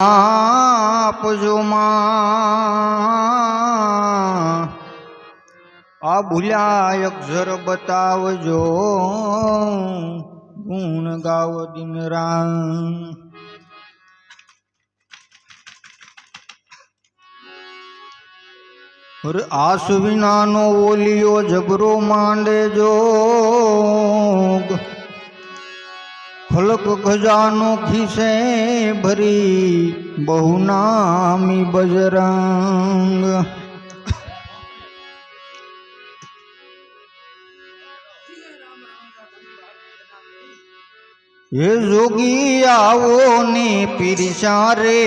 આપજો આ ભૂલ્યા અક્ષર બતાવજો. ગુણ ગાવ દિન રામ. આસ વિનાનો ઓલિયો જબરો માંડે જોગ ખલક ખજાનો ખીસે ભરી બહુ નામી બજરંગ હે જોગી આવો ને પીરસા રે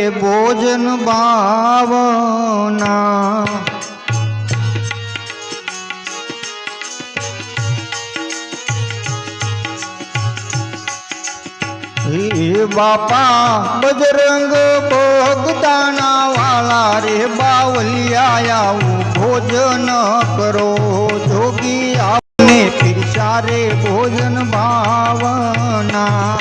હે બાપા બજરંગ ભગદાના વાલા રે બાવલિયા ભોજન કરો. જોગી આપને પીરસા રે ભોજન ભાવના.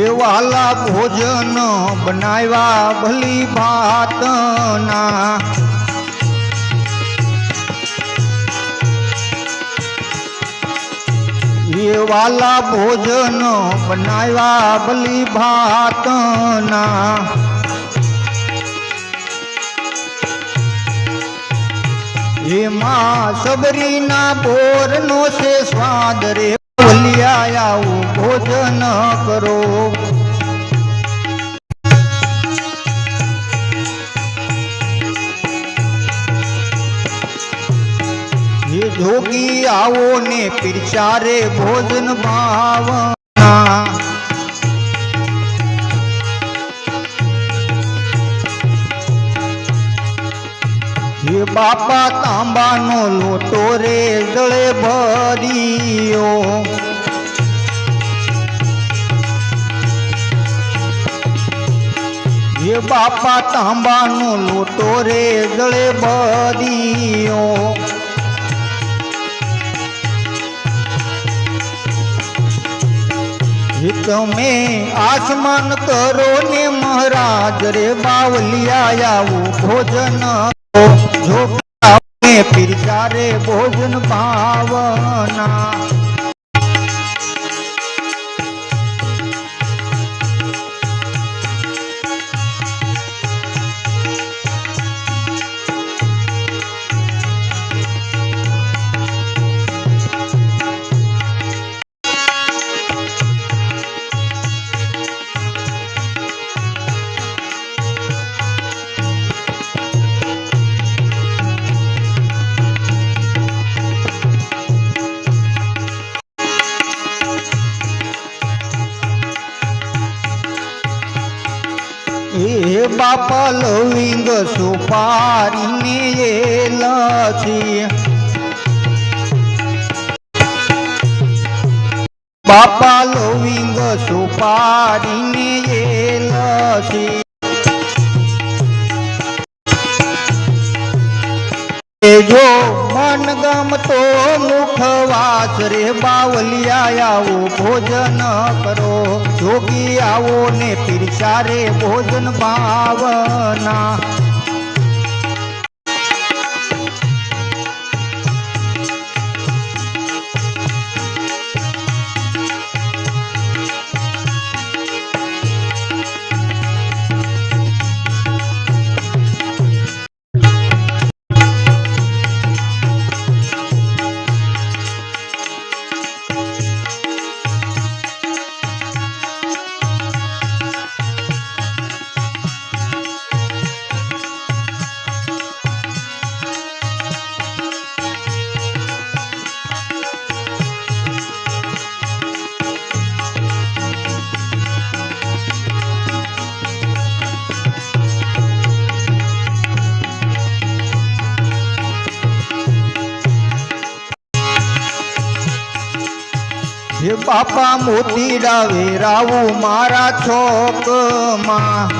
હે વાલા ભોજન બનાવ્યા ભલી ભાતના હે વાલા ભોજન બનાવ્યા ભલી ભાતના એમાં સબરીના બોરનો છે સ્વાદ રે બોલિયા આવું ભોજન કરો. જોગી આવો ને પીરસા ભોજન ભાવના. હે બાપા તાંબાનો લોટો રે જળે ભર્યો. હે બાપા તાંબાનો લોટો રે જળે હે તમે આસમાન કરો ને મહારાજ રે બાવલિયા આવું ભોજન જો પીરસા રે ભોજન ભાવના. બાપા લવિંગ સુપારીને એલા છે બાપા લોવિંગ સુપારીને એલા છે જો મન ગમતો મુખવાસ રે, બાવલિયા આવો, ભોજન કરો. જોગી આવો ને પીરસા રે, ભોજન ભાવના હે બાપા મોતી ડાવે, રાવું મારા છોકમાં.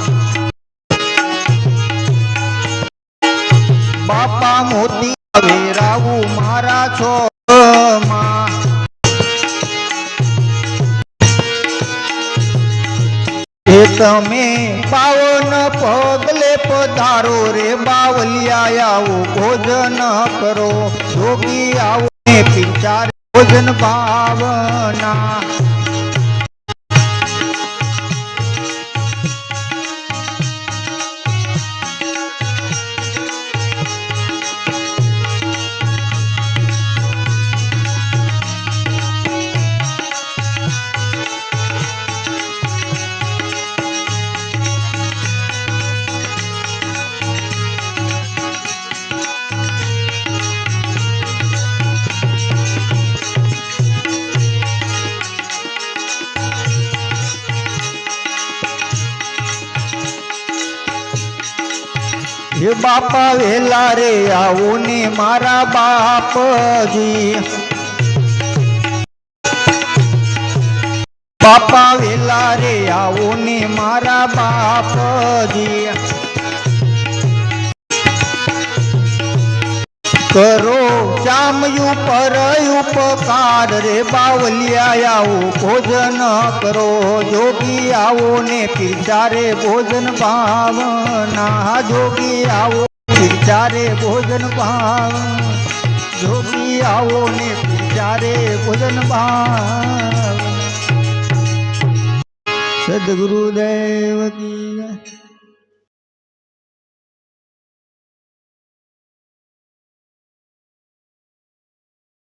બાપા મોતી ડાવે, રાવું મારા છોકમાં. એ તમે પાવન પગલે પધારો રે, બાવલિયા આવો, ભોજન કરો. જોગી આવો ને પિચાર ભોજન ભાવના હે બાપા વેલા રે આવો ને મારા બાપજી. બાપા વેલા રે આવો ને મારા બાપજી. કરો. ચામયું પર ઉપકાર રે બાવલિયા આવો ભોજન કરો. જોગી આવો ને પીચારે ભોજન ભાવના. જોગી આવો પીચારે ભોજન ભાવ જોગી આવો ને પીચારે ભોજન ભાવ સદગુરુદેવ કી.